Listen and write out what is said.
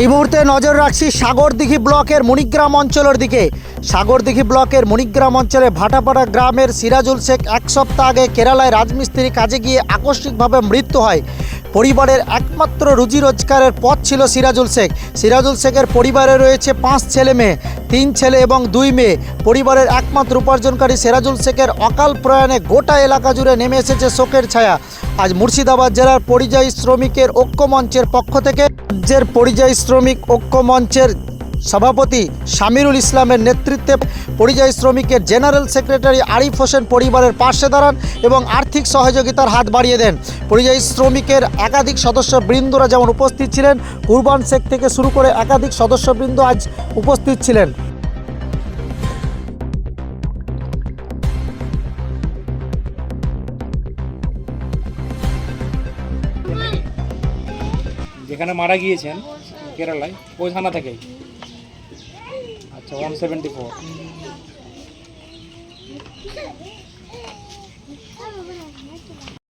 এই মুহূর্তে নজর রাখছি সাগরদিঘি ব্লকের মণিগ্রাম অঞ্চলের দিকে। সাগরদিঘি ব্লকের মণিগ্রাম অঞ্চলে ভাটাপাড়া গ্রামের সিরাজুল শেখ এক সপ্তাহ আগে কেরালায় রাজমিস্ত্রি কাজে গিয়ে আকস্মিকভাবে মৃত্যু হয়। পরিবারের একমাত্র রুজি রোজগারের পথ ছিল সিরাজুল শেখ। সিরাজুল শেখের পরিবারে রয়েছে পাঁচ ছেলে মেয়ে, তিন ছেলে এবং দুই মেয়ে। পরিবারের একমাত্র উপার্জনকারী সিরাজুল শেখের অকাল প্রয়াণে গোটা এলাকা জুড়ে নেমে এসেছে শোকের ছায়া। আজ মুর্শিদাবাদ জেলার পরিযায়ী শ্রমিকের ঐক্য মঞ্চের পক্ষ থেকে রাজ্যের পরিযায়ী শ্রমিক ঐক্য মঞ্চের সভাপতি শামিরুল ইসলামের নেতৃত্বে পরিযায়ী শ্রমিকের জেনারেল সেক্রেটারি আরিফ হোসেন পরিবারের পাশে দাঁড়ান এবং আর্থিক সহযোগিতার হাত বাড়িয়ে দেন। পরিযায়ী শ্রমিকের একাধিক সদস্য বৃন্দরা যেমন উপস্থিত ছিলেন, কুরবান শেখ থেকে শুরু করে একাধিক সদস্যবৃন্দ আজ উপস্থিত ছিলেন। যেখানে মারা গিয়েছেন, কেরালায়, ওই থানা থেকেই। আচ্ছা ওয়ান সেভেন্টি ফোর